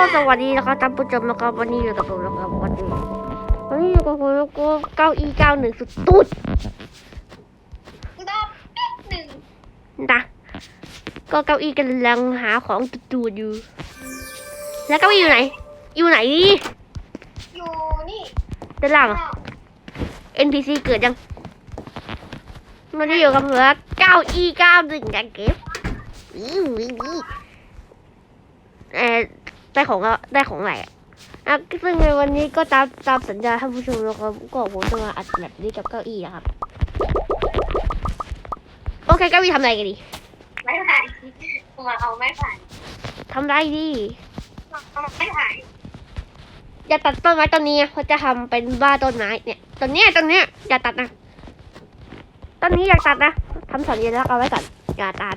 สวัสดีนะครับท่านผู้ชมนะครับวันนี้อยู่กับผมนะครับวันนี้วันนี้อยู่กับผมแล้วก็เก้าอีเก้าหนึ่งสุดตุ๊ดรอบแป๊บหนึ่งนะก็เก้าอี้กำลังหาของตูดอยู่ แล้วเก้าอี้อยู่ไหน อยู่ไหน อยู่นี่ด้านล่างเหรอ NPC เกิดยังมันจะอยู่กับเหลือเก้าอี้เก้าหนึ่งกันเก็บอีวิวิเออ ได้ของแล้วได้ของอะไรอะอะซึ่งในวันนี้ก็ตามตามสัญญาท่านผู้ชมนะครับก็ผมจะมาอัดแบบนี้กับเก้าอี้นะครับ โอเคเก้าอี้ทำอะไรกันดีไม่ผ่านมาเอาไม่ผ่านทำไรดีเอาไม่ผ่านอย่าตัดต้นไม้ต้นนี้นะเพราะจะทำเป็นบ้านต้นไม้เนี่ยต้นเนี้ยต้นเนี้ยอย่าตัดนะต้นนี้อย่าตัดนะทำสัญลักษณ์เอาไว้ก่อนอย่าตัด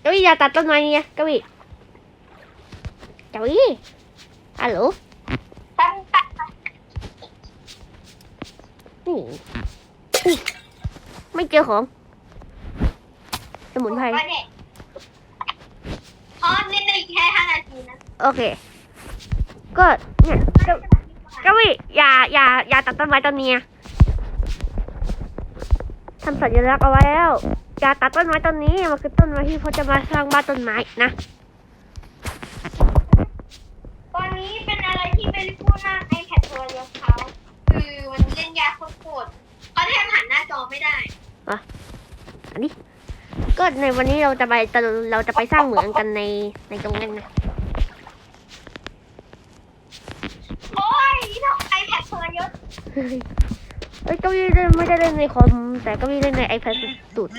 เก้าอี้อย่าตัดต้นไม้นี่นะเก้าอี้ เก้าอี้ฮัลโหลนี่ไม่เจอของ สมุนไพรว่าเนี่ยพอเล่นแค่ห้านาทีนะ โอเค ก็เนี่ยก้าเก้าอี้อย่าอย่าอย่าตัดต้นไม้ต้นนี้ทำสัญลักษณ์เอาไว้แล้วอย่าตัดต้นไม้ต้นนี้มันคือต้นไม้ที่เขาจะมาสร้างบ้านต้นไม้นะ ตอนนี้เป็นอะไรที่เป็นผู้ หน้าไอแพดตัวเดียวเขาคือมันเล่นยากโคตรๆเขาแทบหันหน้าจอไม่ได้ก็ในวันนี้เราจะไปเราจะไปสร้างเหมืองกันในในตรงนั้นนะโอ้ยน้องไอแพดตัวเยอะเฮ้ยเอ้ยเก็ไม่ได้ไม่ได้เล่นในคอมแต่ก็มีเล่นใน iPad สุด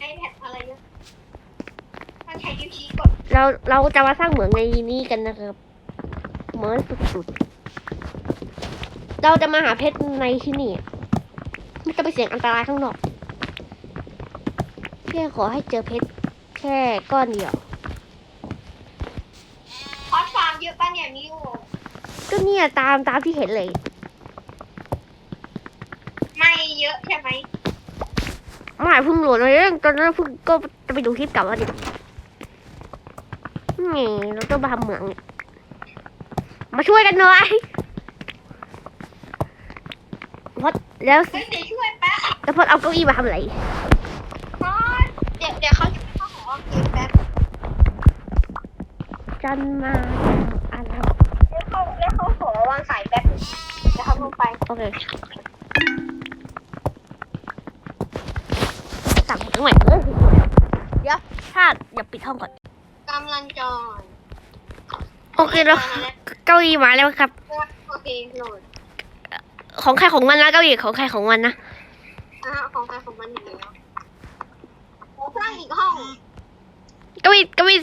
ไอแพดอะไรเยอะมันใช้ยูชีกดๆเราเราจะมาสร้างเหมืองในนี้กันนะครับเหมืองสุดๆ เราจะมาหาเพชรในที่นี่ไม่ต้องไปเสี่ยงอันตรายข้างนอกแค่ขอให้เจอเพชรแค่ก้อนเดียวคอสฟาร์มเยอะป่ะเนี่ยนิวก็เนี่ยตามตามที่เห็นเลย ไม่เยอะใช่ไหมหมายเพิ่งโหลดเลยตอนนั้นเพิ่งก็จะไปดูคลิปเก่าแล้วดินี่เราต้องมาทำเหมืองเนี่ยมาช่วยกันหน่อย พอดแล้วเฮ้ยเดี๋ยวช่วยแป๊บแล้วพอดเอาเก้าอี้มาทำอะไรคอสเดี๋ยวเดี๋ยวเขาช่วยเขาขอเกมแป๊บจันมาอะไรแล้วเขาแล้วเขาขอวางสายแป๊บเดี๋ยวเขาลงไปโอเคสั่งเหมืองใหม่เลยเดี๋ยวถ้าอย่าปิดห้องก่อนกำลังจอยโอเคแล้วเก้าอี้มาแล้วครับโอเคโหลด ของใครของมันนะเก้าอี้ของใครของมันนะอะของใครของมันอยู่แล้วผมสร้างอีกห้องเก้าอี้เก้าอี้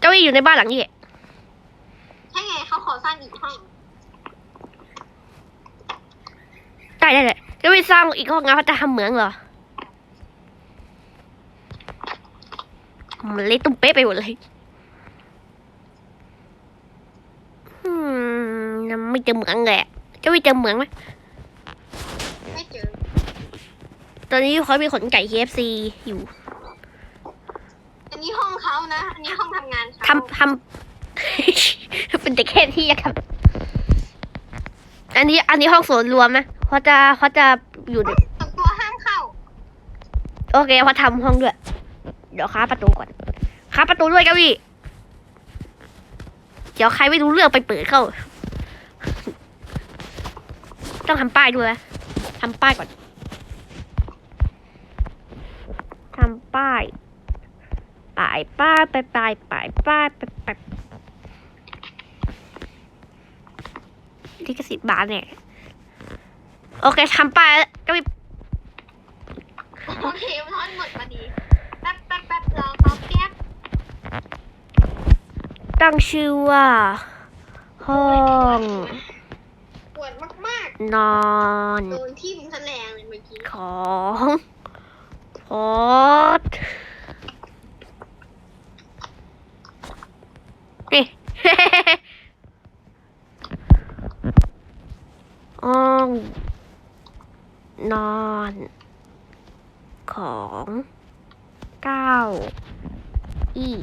เก้าอี้อยู่ในบ้านหลังนี้ใช่ไงเขาขอสร้างอีกห้องได้ได้เลยเก้าอี้สร้างอีกห้องนะเขาจะทำเหมืองเหรอมันเละตุ้มเป๊ะไปหมดเลยอืมยังไม่เจอเหมืองเลยอะเจ้าไม่เจอเหมืองไหมไม่เจอ ตอนนี้เขามีขนไก่ KFC อยู่อันนี้ห้องเขานะ อันนี้ห้องทำงานเขาทำทำ เป็นแต่แค่ที่อะครับ อันนี้อันนี้ห้องส่วนรวมนะเขาจะเขาจะอยู่ในส่วนตัวห้ามเข้า โอเคเขาทำห้องด้วย เดี๋ยวค้าประตูก่อนค้าประตูด้วยเก้าอี้เดี๋ยวใครไม่รู้เรื่องไปเปิดเข้า ต้องทำป้ายด้วยนะทำป้ายก่อน ทำป้ายป้ายป้ายไปป้ายป้ายป้ายไปป้ายลิสิบธิ์บาทเนี่ย โอเคทำป้ายก็มีโอเคร้อนหมดมาดีแป๊บแป๊บแป๊บรอป๊อปแป๊บตั้งชื่อว่า ห้องปวดมากนอนๆ โดนที่มแสลงเลยเมื่อกี้ ของ ออดนี่ อ้องนอน ของเก้าอี้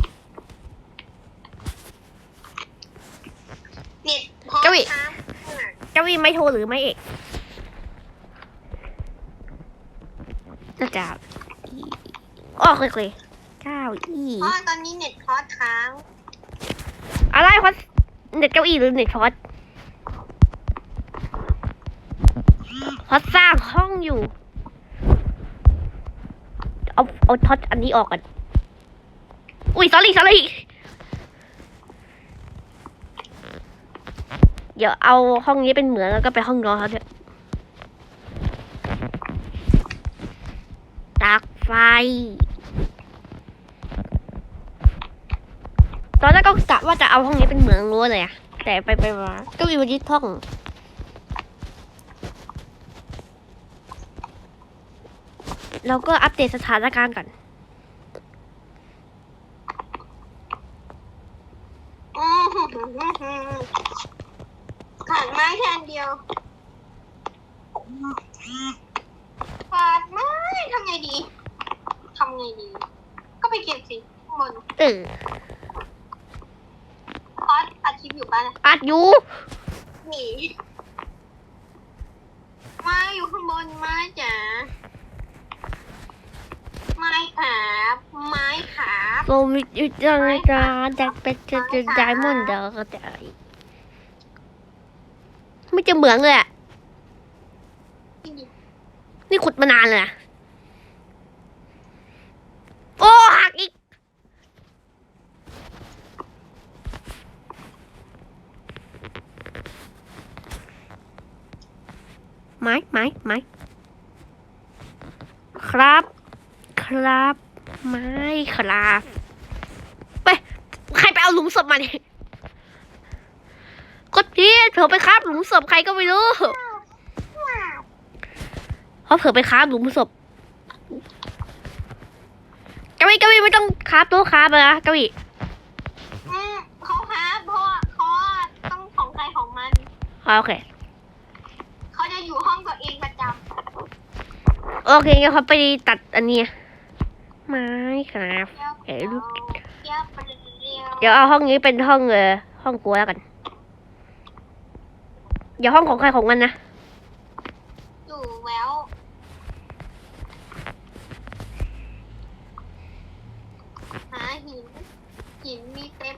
เน็ตพอเก้าอี้ ช้าเจ้าวีไม่โทรหรือไม่เอกน่าจะ อ๋อเคยเคยเก้าอี้เพราะตอนนี้เน็ตคอร์สค้างอะไรพอดเน็ตเก้าอี้หรือเน็ตพอดพอดสร้างห้องอยู่ เอาเอาท็อตอันนี้ออกกันอุ้ย sorry sorry เดี๋ยวเอาห้องนี้เป็นเหมืองแล้วก็ไปห้องนอนเขาด้วยตากไฟ ตอนแรกก็กะว่าจะเอาห้องนี้เป็นเหมืองรั้วเลยอะแต่ไปไปมา ก็มีวันยึดห้องเราก็อัปเดตสถานการณ์ก่อน อืมหืมหืมหืมหืมขาดไม้แค่อันเดียวขาดไม้ทำไงดีทำไงดี ก็ไปเก็บสิข้างบน เออ คอร์ส อัดคลิปอยู่ป่ะนะอัดอยู่หนีไม้อยู่ข้างบนไม้จ๋าไม้ขาบไม้ขาบโซมิจุจังจาจากเป็นจะจะไดมอนด์เดอร์ก็ได้ไม่เจะเหมืองเลยอะนี่ขุดมานานเลยอะโอ้หักอีก ไม้ไม้ไม้ครับ ครับ ไม้ ครับไปใครไปเอาหลุมศพมาเนี่ยกดพีเผลอไปครับหลุมศพใครก็ไม่รู้เขาเผลอไปครับหลุมศพกวีกวีไม่ต้องครับตัวครับนะกวีอืมเขาหาเพราะว่าเขาต้องของใครของมันอ่าโอเคเขาจะอยู่ห้องตัวเองประจโอเคงั้นเขาไปตัดอันนี้ ไม้ครับำเที่ยวเอ๋ลูกเที่ยวไปเรียวเดี๋ยวเอาห้องนี้เป็นห้องเออห้องกลัวแล้วกันเดี๋ยวห้องของใครของมันนะอยู่แววหาหิน หินมีเต็ม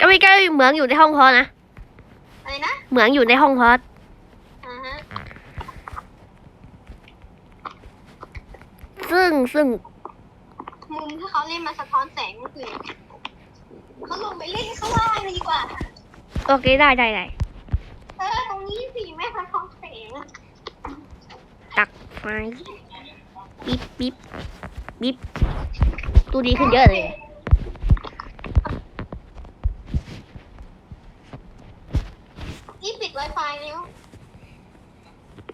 ก็ไม่ก็เหมืองอยู่ในห้องพอนะอะไรนะเหมืองอยู่ในห้องพออ่าฮะซึ่งซึ่ง มุมที่เขาเล่นมาสะท้อนแสงก็คือเขาลงไปเล่นข้างล่างเลยดีกว่า โอเคได้ได้ได้เออตรงนี้สิไม่สะท้อนแสงตักไฟปิ๊บปิ๊บปิ๊บตูดีขึ้นเยอะเลย นี่ปิด Wi-Fi แล้ว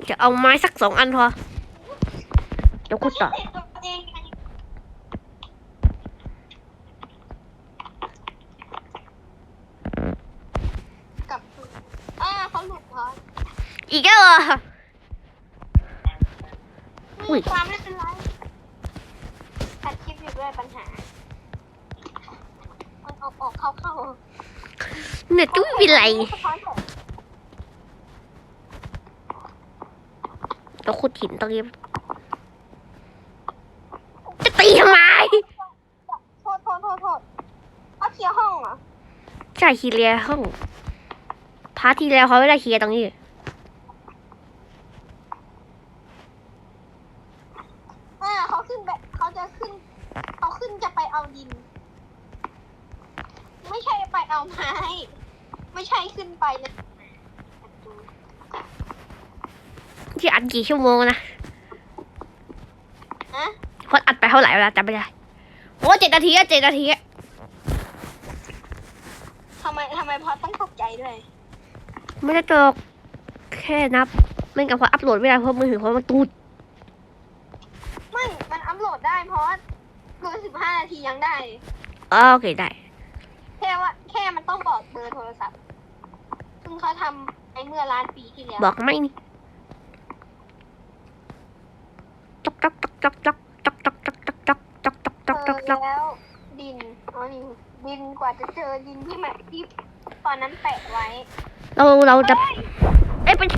จะเอาไม้สักสองอันพอเดี๋ยวขุดต่อ เสร็จตัวเองไงกลับอ่าเขาหลุดเหรอ อีกแล้วเหรออุ้ย ความไม่เป็นไรอัดคลิปอยู่ด้วยปัญหามันออกออกเข้าเข้าเน็ตก็ไม่เป็นไรสะท้อนแสงเราขุดหินตรงนี้จะตีทำไมโทษโทษโทษโทษเอาเคลียร์ห้องเหรอใช่คีเรียห้องพาร์ทที่แล้วเขาไม่ได้เคลียร์ตรงนี้ อ่าเขาขึ้นแบบเขาจะขึ้น เขาขึ้ นจะไปเอาดินไม่ใช่ไปเอาไม้ ไม่ใช่ขึ้นไปนะที่อัดกี่ชั่วโมงนะฮะพอดอัดไปเท่าไหร่เวลาจำไม่ได้โอ้เจ็ดนาทีอะเจ็ดนาทีอะทำไมทำไมพอต้องตกใจด้วย ไม่ได้ตกแค่นับไม่งั้นพออัพโหลดไม่ได้เพราะมือถือเพราะมันตูด ไม่ มันอัพโหลดได้เพราะ เกินสิบห้านาทียังได้ อ๋อโอเคได้ แค่ว่าแค่มันต้องบอกเบอร์โทรศัพท์ ซึ่งเขาทำไอ้เมื่อล้านปีที่แล้ว บอกไม่นี่จอกจอกจอกจอกจอกจอกจอกจอกจอกจอกจอกจอกจอกจอกเจอแล้วดินอ๋อนี่ดินกว่าจะเจอดินที่มันที่ตอนนั้นแปะไว้ เราเราจะเฮ้ยเป็น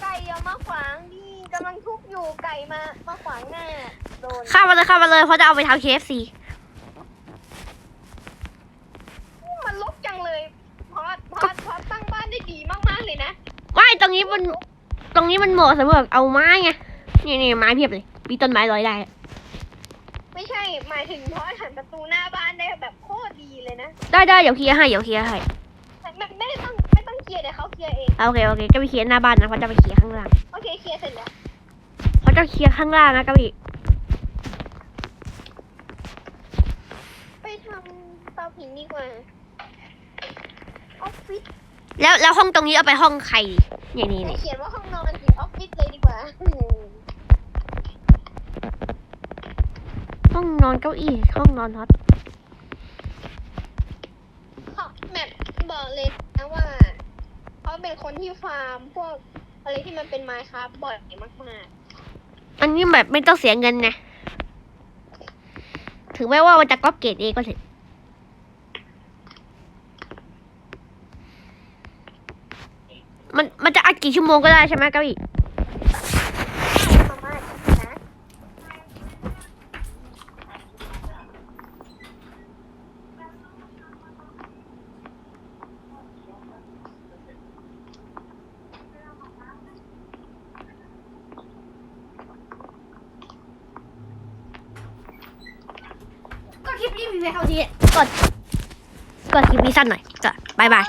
ไก่อย่ามาขวางดิกำ ลังทุบอยู่ไก่มามาขวางหน้าโดนข้ามมาเลยข้ามมาเลยเพราะจะเอาไปทำ KFC มันลกจังเลยพอดพอดพอดตั้งบ้านได้ดีมากๆเลยนะไม่ตรงนี้มันตรงนี้มันเหมาะสำหรับเอาไม้ไงนี่นี่ไม้เพียบเลยมีต้นไม้ลอยได้ ไม่ใช่หมายถึงพอดหันประตูหน้าบ้านได้แบบโคตรดีเลยนะได้ได้เดี๋ยวเคลียร์ให้เดี๋ยวเคลียร์ให้ไม่ไม่ได้ต้องไม่ต้องเคลียร์เดี๋ยวเขาเคลียร์เอง โอเคโอเคก็ไปเคลียร์หน้าบ้านนะเพราะจะไปเคลียร์ข้างล่าง โอเคเคลียร์เสร็จแล้ว เพราะจะเคลียร์ข้างล่างนะกะบิไปทำเตาผิงดีกว่าออฟฟิศแล้วแล้วห้องตรงนี้เอาไปห้องใครดีนี่นี่ให้นี่เขียนว่าห้องนอนสิออฟฟิศเลยดีกว่าอืมห้องนอนเก้าอี้ห้องนอนฮอตเขาแมปบอกเลยนะว่าเขาเป็นคนที่ฟาร์มพวกอะไรที่มันเป็นไมค์ครับบ่อยมาก อันนี้แบบไม่ต้องเสียเงินนะ ถึงแม้ว่ามันจะก๊อปเกรดเองก็เถอะมันมันจะอัดกี่ชั่วโมงก็ได้ใช่ไหมเก้าอี้ ๆมากๆนะ ก็คลิปนี้มีไว้เท่านี้กด กดคลิปนี้สั้นหน่อยก็บายบาย